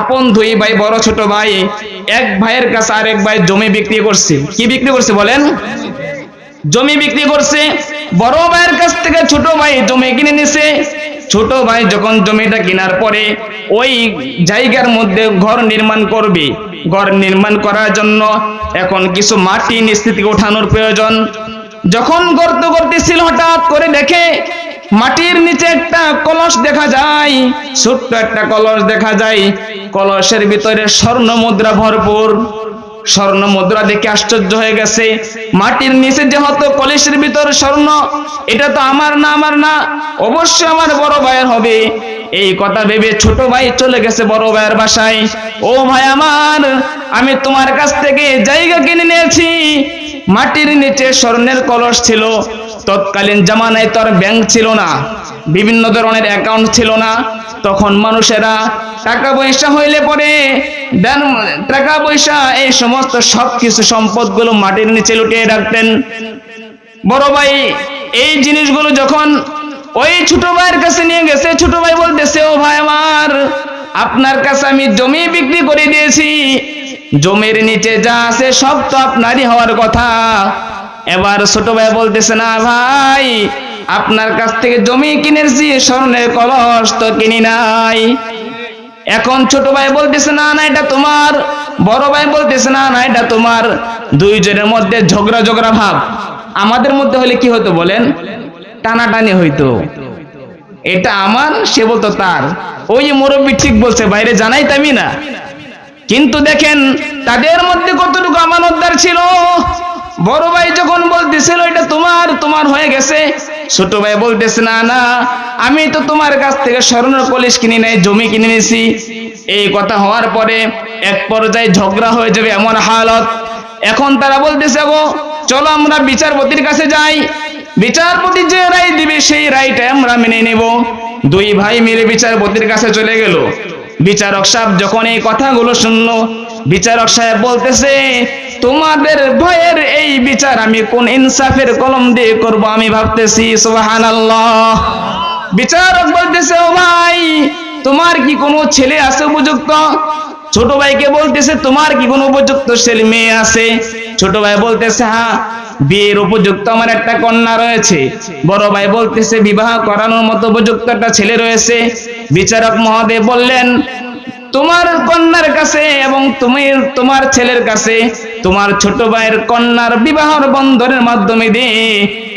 আপন দুই ভাই, বড় ছোট ভাই, এক ভাইয়ের কাছে আরেক ভাই জমি বিক্রি করছে। কি বিক্রি করছে বলেন? জমি বিক্রি করছে, বড় ভাইয়ের কাছ থেকে ছোট ভাই জমি কিনে নিছে। ছোট ভাই যখন জমিটা কেনার পরে ওই জায়গার মধ্যে ঘর নির্মাণ করবে। ঘর নির্মাণ করার জন্য এখন কিছু মাটি থেকে ওঠানোর প্রয়োজন। যখন গর্ত করতেছিল হঠাৎ করে দেখে মাটির নিচে একটা কলস দেখা যায়, ছোট্ট একটা কলস দেখা যায়। কলসের ভিতরে স্বর্ণ মুদ্রা ভরপুর। স্বর্ণ মুদ্রা দেখে আশ্চর্য হয়ে গেছে। মাটির নিচে যেহেতু কলসের ভিতর স্বর্ণ, এটা তো আমার না আমার না, অবশ্যই আমার বড় ভাইয়ের হবে। এই কথা ভেবে ছোট ভাই চলে গেছে বড় ভাইয়ের বাসায়। ও ভাই আমার, আমি তোমার কাছ থেকে জায়গা কিনে নিয়েছি। মাটির নিচে স্বর্ণের কলস ছিল। তৎকালীন জামানায় তো আর ব্যাংক ছিল না। বিভিন্ন ধরনের অ্যাকাউন্ট ছিল না। তখন মানুষেরা টাকা পয়সা হইলে পরে টাকা পয়সা, এই সমস্ত সব কিছু সম্পদগুলো মাটির নিচে লুটিয়ে রাখতেন। বড় ভাই, এই জিনিসগুলো যখন ওই ছোট ভাইয়ের কাছে নিয়ে গেছে, ছোট ভাই বলতেছে, ও ভাই আমার, আপনার কাছে আমি জমি বিক্রি করে দিয়েছি। জমির নিচে যা আছে সব তো আপনারই হওয়ার কথা। এবার ছোট ভাই বলতেছে, না ভাই, আপনার কাছ থেকে জমি কিনেছি, স্বর্ণের কলস তো কিনি নাই। এখন ছোট ভাই বলতেছে, না না, এটা তোমার। বড় ভাই বলতেছে, না না, এটা তোমার। দুইজনের মধ্যে ঝগড়া ঝগড়া ভাব। আমাদের মধ্যে হলে কি হতো বলেন? টানাটানি হইতো। এটা আমার, সে বলতো তার। ওই মুরব্বী ঠিক বলছে, বাইরে জানাইতামই না। কিন্তু দেখেন, তাদের মধ্যে কতটুকু আমানতদার ছিল? বড় ভাই যখন বলতেছিল, এটা তোমার তোমার হয়ে গেছে। ছোট ভাই বলতেছে, না না, আমি তো তোমার কাছ থেকে স্বর্ণ কলিশ কিনে নাই, জমি কিনে নিয়েছি। এই কথা হওয়ার পরে এক পর্যায়ে ঝগড়া হয়ে যাবে এমন হালত। এখন তারা বলতেছে গো চলো আমরা বিচারপতির কাছে যাই। বিচারপতি যে রায় দিবে, সেই রায়টা আমরা মেনে নেব। দুই ভাই মিলে বিচারপতির কাছে চলে গেল। বিচারক সাহেব যখন এই কথাগুলো শুনলো, বিচারক সাহেব বলতেছে তোমাদের ভয়ের এই বিচার আমি কোন ইনসাফের কলম দিয়ে করব আমি ভাবতেছি, সুবহানাল্লাহ। বিচারক বলতেছে, ও ভাই, তোমার কি কোনো ছেলে আছে উপযুক্ত? ছোট ভাইকে বলতেছে, তোমার কি কোনো উপযুক্ত ছেলে মেয়ে আছে? ছোট ভাই বলতেছে হ্যাঁ বিয়ের উপযুক্ত আমার একটা কন্যা রয়েছে। বড় ভাই বলতেছে, বিবাহ করানোর মতো উপযুক্ত একটা ছেলে রয়েছে। বিচারক মহোদয় বললেন, তোমার কন্যার কাছে তুমি তোমার ছেলের কাছে তোমার ছোট ভাইয়ের কন্যার বিবাহর বন্ধনের মাধ্যমে দিয়ে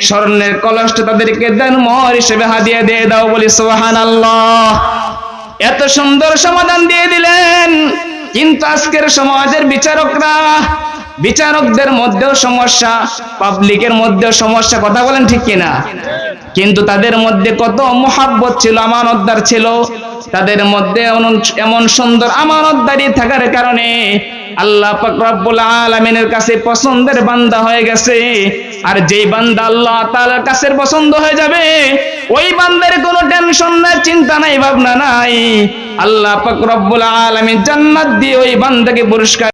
স্বর্ণের কলসটা তাদেরকে দেন মহর হিসেবে হাদিয়া দিয়ে দাও, বলি সোহান আল্লাহ এত সুন্দর সমাধান দিয়ে দিলেন। কিন্তু আজকের সমাজের বিচারকরা, বিচারকদের মধ্যেও সমস্যা পাবলিকের মধ্যেও সমস্যা, কথা বলেন ঠিক কিনা? কিন্তু তাদের মধ্যে কত মোহাব্বত ছিল, আমানতদার ছিল। তাদের মধ্যে এমন- সুন্দর আমানতদারি থাকার কারণে আল্লাহ রব্বুল আলামিনের কাছে পছন্দের বান্দা হয়ে গেছে। আর যেই বান্দা আল্লাহ তাআলার কাছে পছন্দ হয়ে যাবে, ওই বান্দার কোনো টেনশন নাই, চিন্তা নাই, ভাবনা নাই। আল্লাহ রব্বুল আলামিন জান্নাত দিয়ে ওই বান্দাকে পুরস্কার